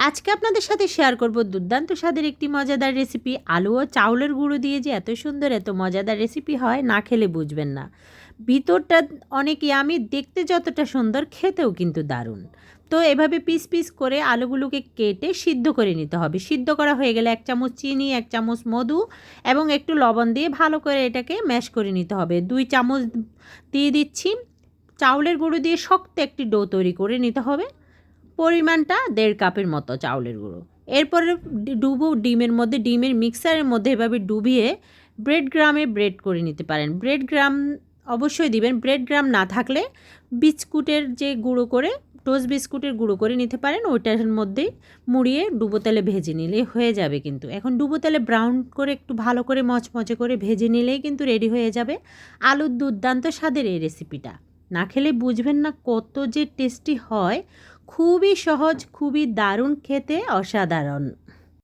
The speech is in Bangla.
আজকে আপনাদের সাথে শেয়ার করব দুর্দান্ত স্বাদের একটি মজাদার রেসিপি আলু ও চাউলের গুঁড়ো দিয়ে যে এত সুন্দর, এত মজাদার রেসিপি হয়, না খেলে বুঝবেন না। ভিতরটা অনেক ইয়ামি দেখতে যতটা সুন্দর, খেতেও কিন্তু দারুণ। তো এভাবে পিস পিস করে আলুগুলোকে কেটে সিদ্ধ করে নিতে হবে। সিদ্ধ করা হয়ে গেলে এক চামচ চিনি, এক চামচ মধু এবং একটু লবণ দিয়ে ভালো করে এটাকে ম্যাশ করে নিতে হবে। দুই চামচ দিয়ে দিচ্ছি। চাউলের গুঁড়ো দিয়ে শক্ত একটি ডো তৈরি করে নিতে হবে। পরিমাণটা দেড় কাপের মতো চাউলের গুঁড়ো। এরপরে ডুবো ডিমের মধ্যে, ডিমের মিক্সারের মধ্যে এভাবে ডুবিয়ে ব্রেড গ্রামে ব্রেড করে নিতে পারেন। ব্রেড গ্রাম অবশ্যই দিবেন। ব্রেড গ্রাম না থাকলে বিস্কুটের যে গুঁড়ো করে, টোস্ট বিস্কুটের গুঁড়ো করে নিতে পারেন, ওইটার মধ্যেই মুড়িয়ে ডুবো তেলে ভেজে নিলেই হয়ে যাবে কিন্তু। এখন ডুবো তেলে ব্রাউন করে একটু ভালো করে মচমচে করে ভেজে নিলেই কিন্তু রেডি হয়ে যাবে আলুর দুর্দান্ত স্বাদের এই রেসিপিটা। না খেলে বুঝবেন না কত যে টেস্টি হয় খুবই সহজ খুবই দারুণ খেতে অসাধারণ।